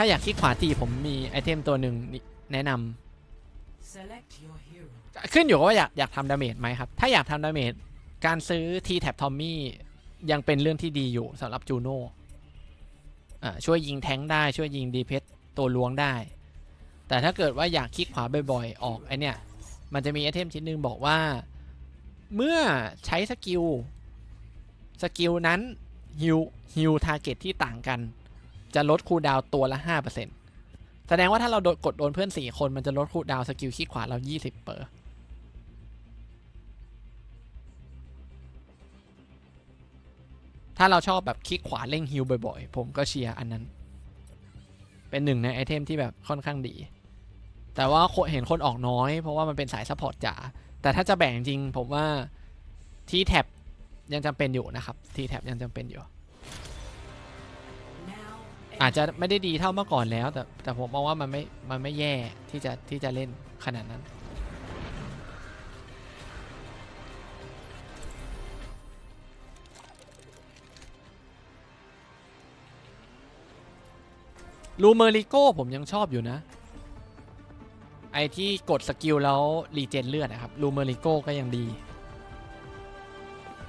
ถ้าอยากคลิกขวาตีผมมีไอเทมตัวหนึ่งนี่แนะนำ Select your hero. ขึ้นอยู่กับว่าอยากอยากทำดาเมจไหมครับ ถ้าอยากทำดาเมจการซื้อทีแท็บทอมมี่ยังเป็นเรื่องที่ดีอยู่สำหรับจูโน่อ่าช่วยยิงแทงค์ได้ช่วยยิงดีเพสตัวล้วงได้ แต่ถ้าเกิดว่าอยากคลิกขวาบ่อยๆ ออกไอเนี่ย มันจะมีไอเทมชิ้นหนึ่งบอกว่า เมื่อใช้สกิล สกิลนั้นฮิวฮิวทาร์เก็ตที่ต่างกัน จะลดคูลดาวตัวละ 5%แสดงว่าถ้าเราโดนกดโดนเพื่อน 4 คนมันจะลดคูลดาวสกิลคลิกขวาเรา 20 เปอร์ถ้าเราชอบแบบคลิกขวาเร่งฮิลบ่อยๆ ผมก็เชียร์อันนั้น เป็นหนึ่งในไอเทมที่แบบค่อนข้างดี แต่ว่าคนเห็นคนออกน้อย เพราะว่ามันเป็นสายซัพพอร์ตจ๋า แต่ถ้าจะแบ่งจริงผมว่าทีแท็บยังจำเป็นอยู่นะครับทีแท็บยังจำเป็นอยู่ อาจจะไม่ได้ดีเท่าเมื่อก่อนแล้ว แต่แต่ผมมองว่ามันไม่มันไม่แย่ที่จะที่จะเล่นขนาดนั้น ลูเมอริโก้ผมยังชอบอยู่นะ ไอที่กดสกิลแล้วรีเจนเลือดนะครับลูเมอริโก้ก็ยังดี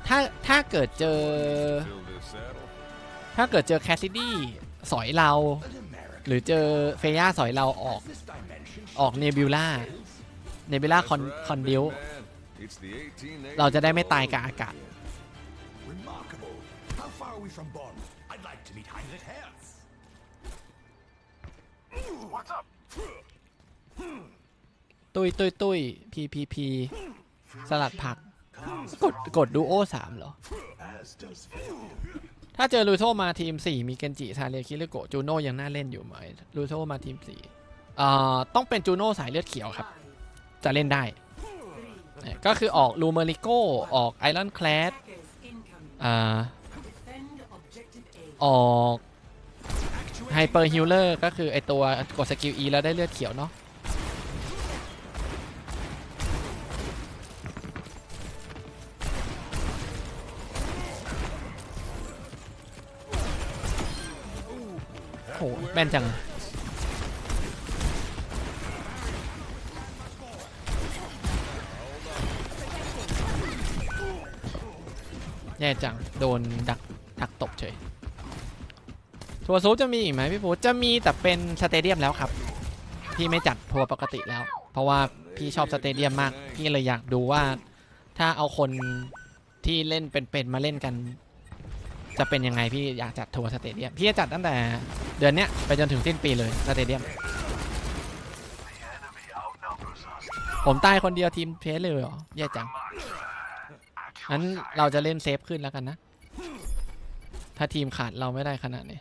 ถ้าถ้าเกิดเจอ ถ้าเกิดเจอแคสซิดี้ สอยเรา หรือเจอเฟย่าสอยเราออกออกเนบิวล่าเนบิวล่าคอนคอนดิวเราจะได้ไม่ตายกลางอากาศ ตุยตุยตุยพีพีพีสลัดผัก กดกดดูโอสามเหรอ ถ้าเจอลูโทมาทีม 4 มีเกนจิซาเรียคิริโกจูโน่ยังน่าเล่นอยู่ไหมลูโทมาทีม4เอ่อต้องเป็นจูโน่สายเลือดเขียวครับ จะเล่นได้ ก็คือออกลูเมริโกออกไอรอนแคลดอ่าออกไฮเปอร์ฮิลเลอร์ก็คือไอตัวกดสกิล E แล้วได้เลือดเขียวเนาะ แม่นจัง แย่จัง โดนดักดักตบเฉย ทัวร์ซูจะมีอีกไหมพี่ปูจะมีแต่เป็นสเตเดียมแล้วครับ พี่ไม่จัดทัวร์ปกติแล้ว เพราะว่าพี่ชอบสเตเดียมมาก พี่เลยอยากดูว่าถ้าเอาคนที่เล่นเป็นๆมาเล่นกัน จะเป็นยังไงพี่อยากจัดทัวร์สเตเดียมพี่จะจัดตั้งแต่เดือนเนี้ยไปจนถึงสิ้นปีเลยสเตเดียมผมตายคนเดียวทีมเพสเลยเหรอแย่จังงั้นเราจะเล่นเซฟขึ้นแล้วกันนะ ถ้าทีมขาดเราไม่ได้ขนาดนี้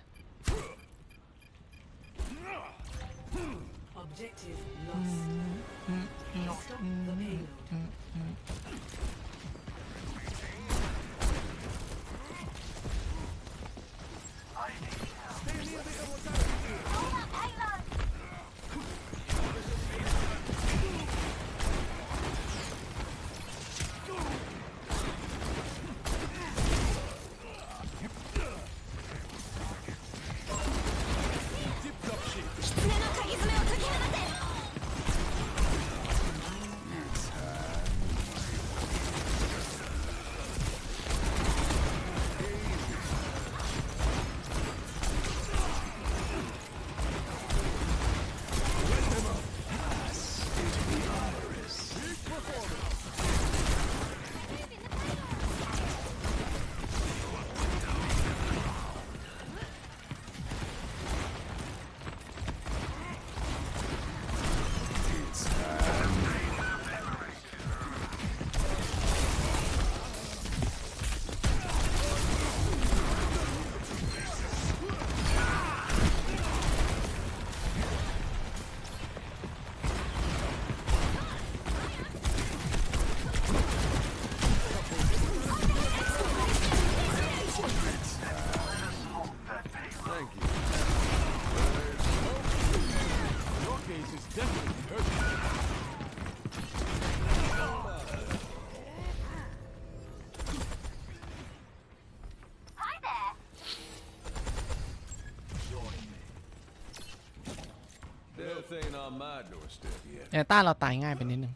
doorstep yet. เอต้าเราตายง่ายไปนิดนึง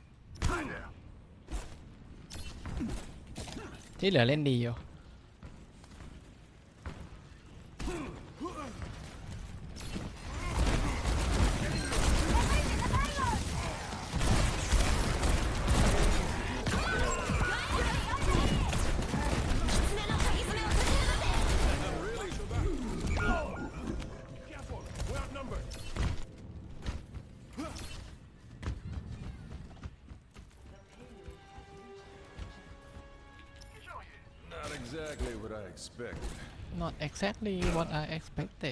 ที่เหลือเล่นดีอยู่ exactly what I expected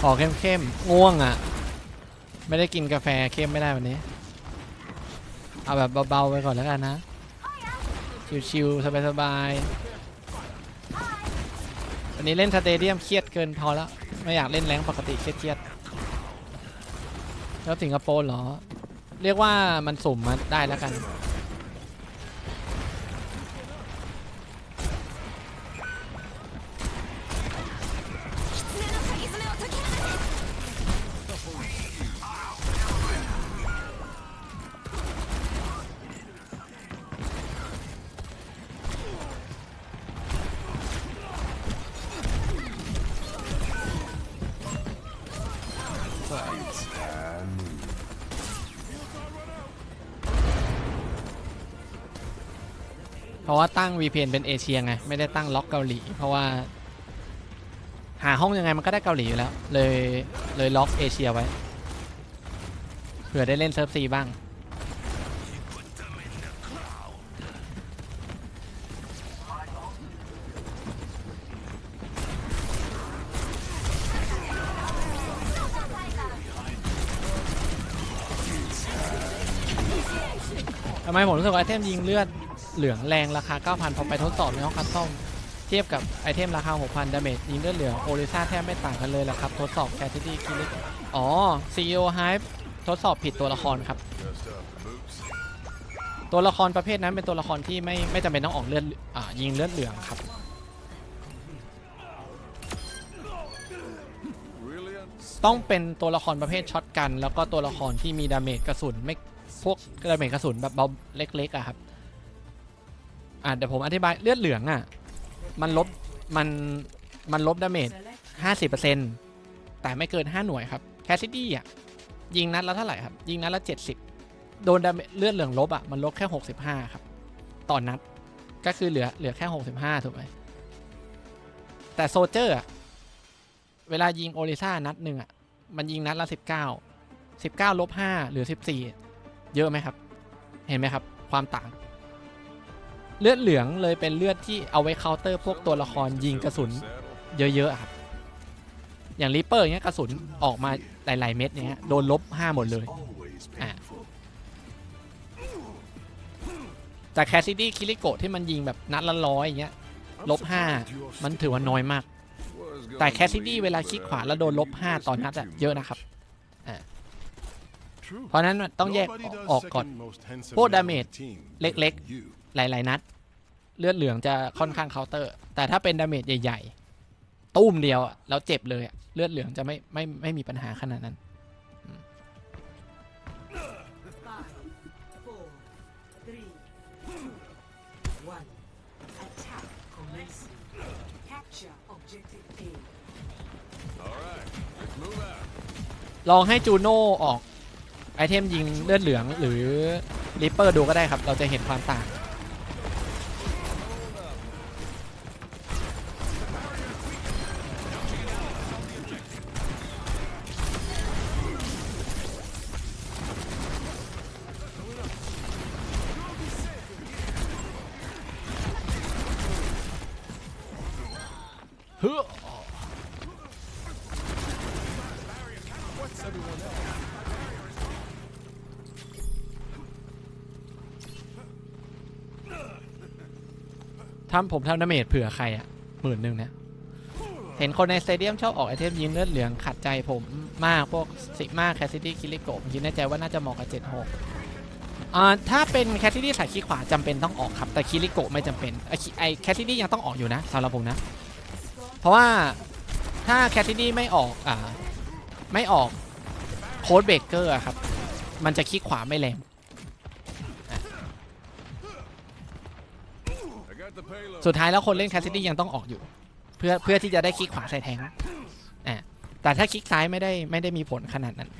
ขอเข้มๆ ง่วงอะ ไม่ได้กินกาแฟเข้มไม่ได้วันนี้ เอาแบบเบาๆไปก่อนแล้วกันนะ ชิวๆ สบายๆ วันนี้เล่นสเตเดียมเครียดเกินพอแล้ว ไม่อยากเล่นแรงปกติเครียดๆ แล้วสิงคโปร์เหรอ เรียกว่ามันสุ่มมาได้แล้วกัน ตั้ง VPN เป็นเอเชียไง ไม่ได้ตั้งล็อกเกาหลี เพราะว่า หาห้องยังไงมันก็ได้เกาหลีอยู่แล้ว เลยเลยล็อกเอเชียไว้ เผื่อได้เล่นเซิร์ฟซีบ้าง ทำไมผมรู้สึกว่าไอเทมยิงเลือด เหลืองแรงราคา 9,000 พอไปทดสอบในห้องคัสตอมเทียบกับไอเทมราคา 6,000 ดาเมจยิงเลือดเหลืองโอริซ่าแทบไม่ต่างกันเลยแหละครับ ทดสอบแคทตี้คิลิอ๋อ CEO Hype ทดสอบผิดตัวละครครับ ตัวละครประเภทนั้นเป็นตัวละครที่ไม่ไม่จำเป็นต้องออกเลือดอ่ายิงเลือดเหลืองครับ ต้องเป็นตัวละครประเภทช็อตกัน แล้วก็ตัวละครที่มีดาเมจกระสุนไม่พวกดาเมจกระสุนแบบเบาเล็กๆอะครับ อ่าเดี๋ยวผมอธิบายเลือดเหลืองอะมันลบมันมันลบดาเมจ Select 50%แต่ไม่เกิน 5 หน่วยครับแคสซิดี้อะยิงนัดละเท่าไหร่ครับ ยิงนัดละ 70 โดนดาเมจเลือดเหลืองลบอะมันลบแค่ 65 ครับต่อนนัดก็คือเหลือเหลือแค่ 65 ถูกไหมแต่โซเจอร์อะเวลายิงโอริซ่านัดหนึ่งอะมันยิงนัดละ 19 19ลบ5หรือ 14 เยอะไหมครับ เห็นไหมครับ ความต่าง เลือดเหลืองเลยเป็นเลือดที่เอาไว้เคาน์เตอร์พวกตัวละครยิงกระสุนเยอะๆครับ อย่างริปเปอร์เงี้ยกระสุนออกมาหลายๆเม็ดเนี้ยโดนลบห้าหมดเลย Always Ah. painful. แต่แคสซิดี้คิริโกะที่มันยิงแบบนัดละร้อยอย่างเงี้ยลบห้ามันถือว่าน้อยมาก แต่แคสซิดี้เวลาคลิกขวาแล้วโดนลบห้าต่อ it นัดอะเยอะนะครับเพราะนั้นต้องแยกออกก่อนพวกดาเมจเล็ก หลาย ๆ นัด เลือดเหลืองจะค่อนข้างเคาน์เตอร์ แต่ถ้าเป็นดาเมจใหญ่ ๆ ตุ้มเดียวอะแล้วเจ็บเลยอะเลือดเหลืองจะไม่ไม่ไม่มีปัญหาขนาดนั้น ลองให้จูโน่ออกไอเทมยิงเลือดเหลืองหรือริปเปอร์ดูก็ได้ครับ เราจะเห็นความต่างำผมทำดาเมจเผื่อใครอะหมื่นหนึ่งเนี่ยเห็นคนในสเตเดียมชอบออกไอเทมยิงเลือดเหลืองขัดใจผมมากพวกซิกมาแคสซิตี้คิริโกะผมคิดในใจว่าน่าจะเหมาะกับ76อ่าถ้าเป็นแคสซิตี้สายขี้ขวาจำเป็นต้องออกครับ แต่คิริโกะไม่จำเป็นไอแคสซิตี้ยังต้องออกอยู่นะสำหรับผมนะ เพราะว่าถ้าแคสซิตี้ไม่ออกอ่าไม่ออกโค้ดเบรกเกอร์ครับ มันจะขี้ขวาไม่แรง I got the payload. สุดท้ายแล้วคนเล่นแคสซิตี้ยังต้องออกอยู่ เพื่อเพื่อที่จะได้คลิกขวาใส่แทงอะแต่ถ้าคลิกซ้ายไม่ได้ไม่ได้มีผลขนาดนั้น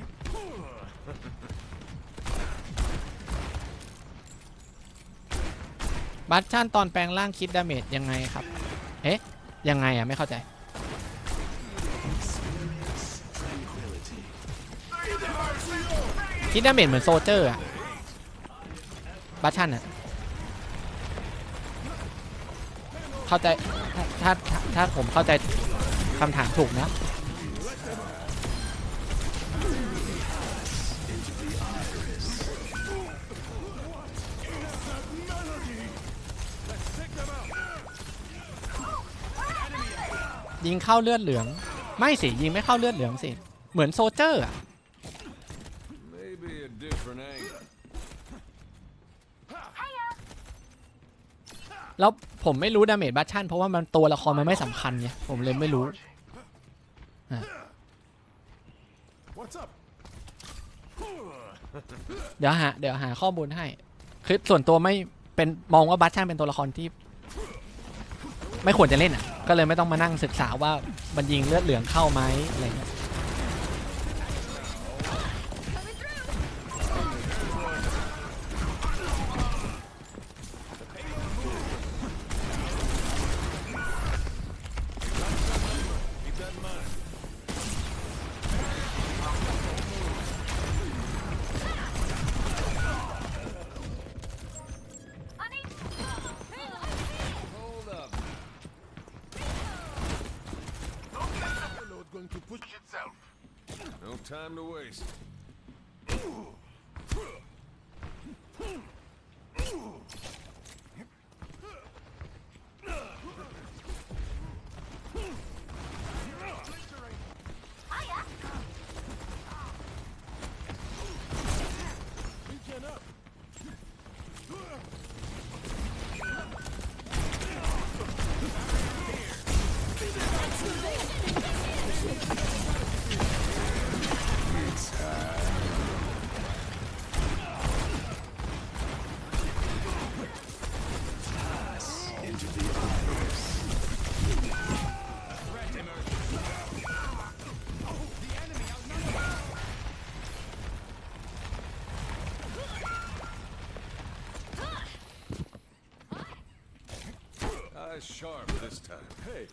บัตชั่นตอนแปลงร่างคิดดาเมจยังไงครับ เอ๊ะ ยังไงอะ ไม่เข้าใจ คิดดาเมจเหมือนโซเจอร์อะ บัตชั่นอะ เข้าใจถ้าถ้าถ้าผมเข้าใจคำถามถูกนะ ยิงเข้าเลือดเหลือง ไม่สิ ยิงไม่เข้าเลือดเหลืองสิ เหมือนโซเจอร์อะ แล้วผมไม่รู้ดาเมจบัตชันเพราะว่ามันตัวละครมันไม่สำคัญไงผมเลยไม่รู้เดี๋ยวหาเดี๋ยวหาข้อมูลให้ คือส่วนตัวไม่เป็นมองว่าบัตชันเป็นตัวละครที่ ไม่ควรจะเล่นอะ ก็เลยไม่ต้องมานั่งศึกษาว่ามันยิงเลือดเหลืองเข้าไหมอะไรเงี้ย time to waste. Sharp this time. Hey,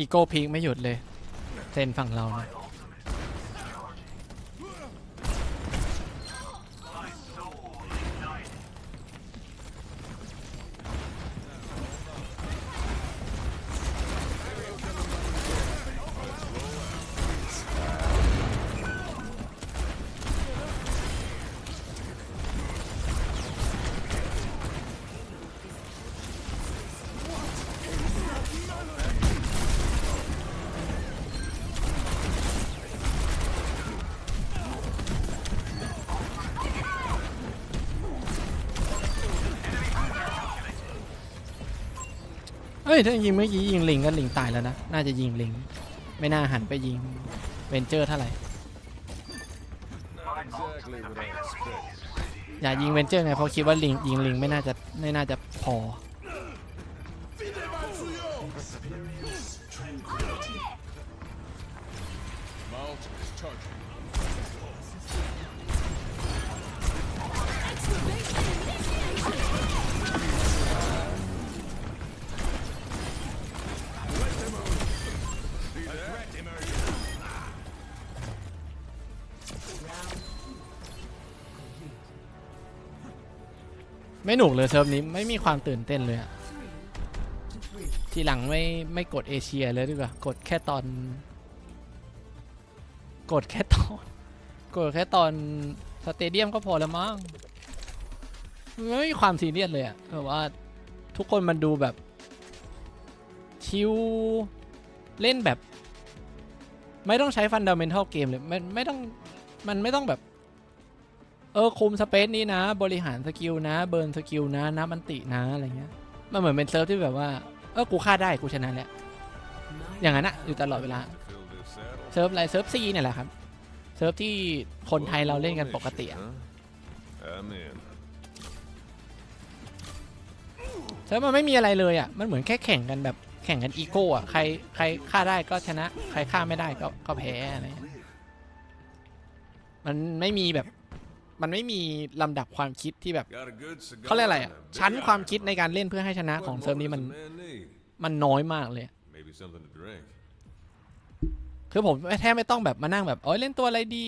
อีโก้พีคไม่หยุดเลย เซนฝั่งเรานะ ถ้ายิงเมื่อกี้ยิงลิงก็ลิงตายแล้วนะ น่าจะยิงลิง ไม่น่าหันไปยิงเวนเจอร์เท่าไหร่ exactly what I expect. อย่ายิงเวนเจอร์ไงเพราะคิดว่าลิงยิงลิงไม่น่าจะไม่น่าจะพอ Malt is charging. ไม่หนุกเลยเซิร์ฟนี้ไม่มีความตื่นเต้นเลยอะทีหลังไม่ไม่กดเอเชียเลยดีกว่ากดแค่ตอน กดแค่ตอน กดแค่ตอนสเตเดียมก็พอแล้วมั้งไม่มีความซีเรียสเลยอะแบบว่าทุกคนมันดูแบบ ชิวเล่นแบบ ไม่ต้องใช้ฟันดัมเ n นทัลเกมเลยไม่ไม่ต้องมันไม่ต้องแบบ เออคุมสเปซนี้นะ บริหารสกิลนะ เบิร์นสกิลนะนับมันตินะอะไรเงี้ยมันเหมือนเป็นเซิร์ฟที่แบบว่าเออกูฆ่าได้กูชนะแล้วอย่างนั้นอะอยู่ตลอดเวลาเซิร์ฟอะไรเซิร์ฟซีเนี่ยแหละครับเซิร์ฟที่คนไทยเราเล่นกันปกติอะเซิร์ฟมันไม่มีอะไรเลยอะมันเหมือนแค่แข่งกันแบบแข่งกันอีโก้อะใครใครฆ่าได้ก็ชนะ ใครฆ่าไม่ได้ก็ก็แพ้อะไรมันไม่มีแบบ มันไม่มีลำดับความคิดที่แบบ Got a good cigar. เขาเรียกอะไรอะ and a big ชั้นความ iron. คิดในการเล่นเพื่อให้ชนะของ What เซิร์ฟ more นี้มัน does a man need? มันน้อยมากเลย Maybe something to drink. คือผมแทบไม่ต้องแบบมานั่งแบบเอ้ยเล่นตัวอะไรดี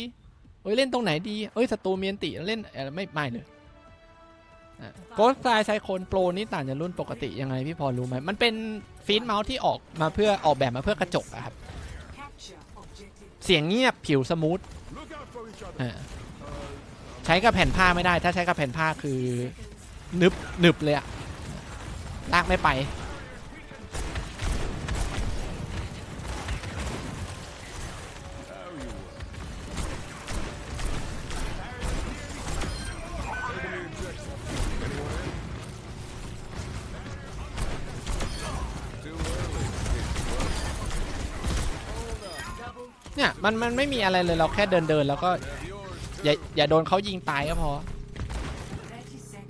เอ้ยเล่นตรงไหนดีเอ้ยศัตรูเมียนติเล่นเอ่อไม่ไม่เลยโกสไตล์ไซโคนโปรนี่ต่างจากรุ่นปกติยังไงพี่พอรู้ไหมมันเป็นฟีดเมาส์ที่ออกมาเพื่อออกแบบมาเพื่อกระจกอะครับ Capture objective. เสียงเงียบผิวสมูทเออ ใช้กับแผ่นผ้าไม่ได้ ถ้าใช้กับแผ่นผ้าคือนึบนึบเลยอะลากไม่ไป เนี่ย มัน มันไม่มีอะไรเลยเราแค่เดินเดินแล้วก็ อย่าอย่าโดนเขายิงตายก็พอ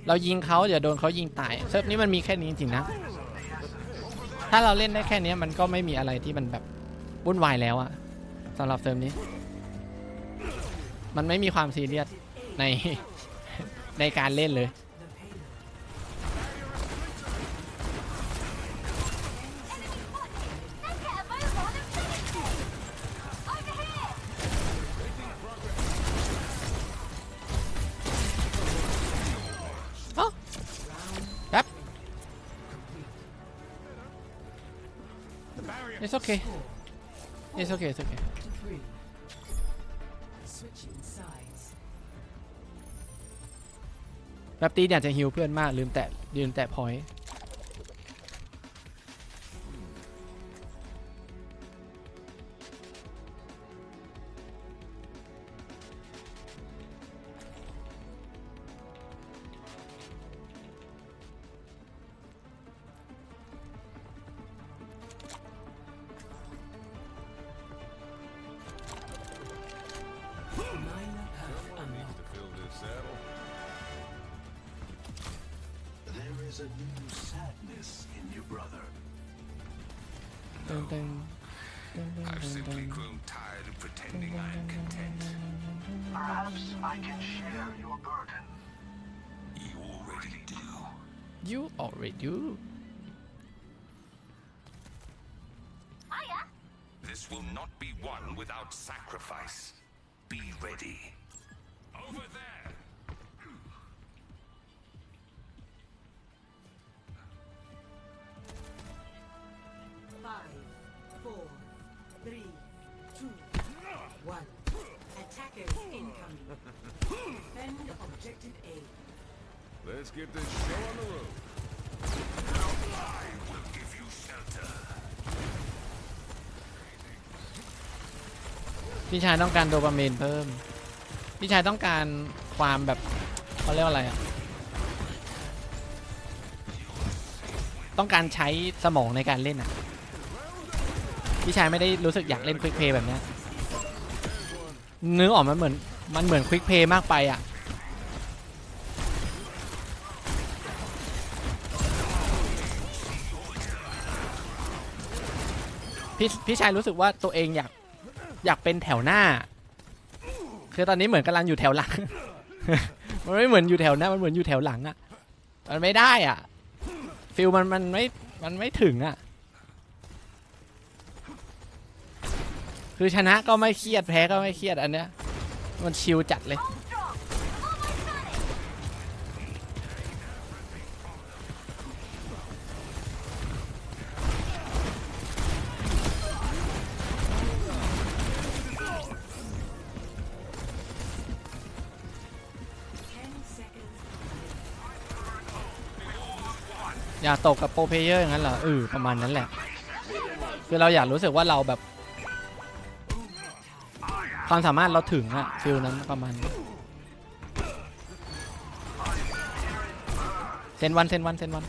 เรายิงเขาอย่าโดนเขายิงตายเซิร์ฟนี้มันมีแค่นี้จริงนะ ถ้าเราเล่นได้แค่นี้มันก็ไม่มีอะไรที่มันแบบวุ่นวายแล้วอะสำหรับเซิร์ฟนี้ มันไม่มีความซีเรียสในในการเล่นเลย It's okay. It's okay. It's okay. แบบตีเนี่ยจะฮิวเพื่อนมากลืมแตะลืมแตะพอย dun, dun. I've simply grown tired of pretending I am content. Perhaps I can share your burden. You already do. You already do. Hiya. This will not be won without sacrifice. Be ready. Over there. Let's get this show on the road. I will give you shelter. พี่ชายต้องการโดปามีนเพิ่ม พี่ชายต้องการความแบบเขาเรียกว่าอะไรอะต้องการใช้สมองในการเล่นอะพี่ชายไม่ได้รู้สึกอยากเล่นควิกเพย์แบบเนี้ยนึกออกมันเหมือนมันเหมือนควิกเพย์มากไปอะ พี่พี่ชายรู้สึกว่าตัวเองอยากอยากเป็นแถวหน้า คือตอนนี้เหมือนกำลังอยู่แถวหลัง มันไม่เหมือนอยู่แถวหน้า มันเหมือนอยู่แถวหลังอะมันไม่ได้อะฟิลมันมันไม่มันไม่ถึงอะคือชนะก็ไม่เครียดแพ้ก็ไม่เครียดอันเนี้ยมันชิลจัดเลยากตกกับโปรเพเยอร์อย่างนั้นเหรอเออประมาณนั้นแหละ คือเราอยากรู้สึกว่าเราแบบ ความสามารถเราถึงอะฟิลนั้นประมาณเซนวันเซนวันเซนวัน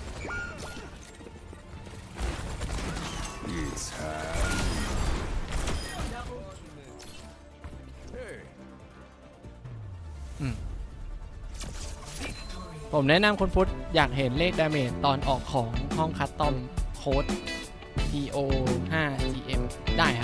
ผมแนะนำคุณพุทธอยากเห็นเลขดาเมจตอนออกของห้องคัสตอมโค้ด TO 5 GM ได้ครับ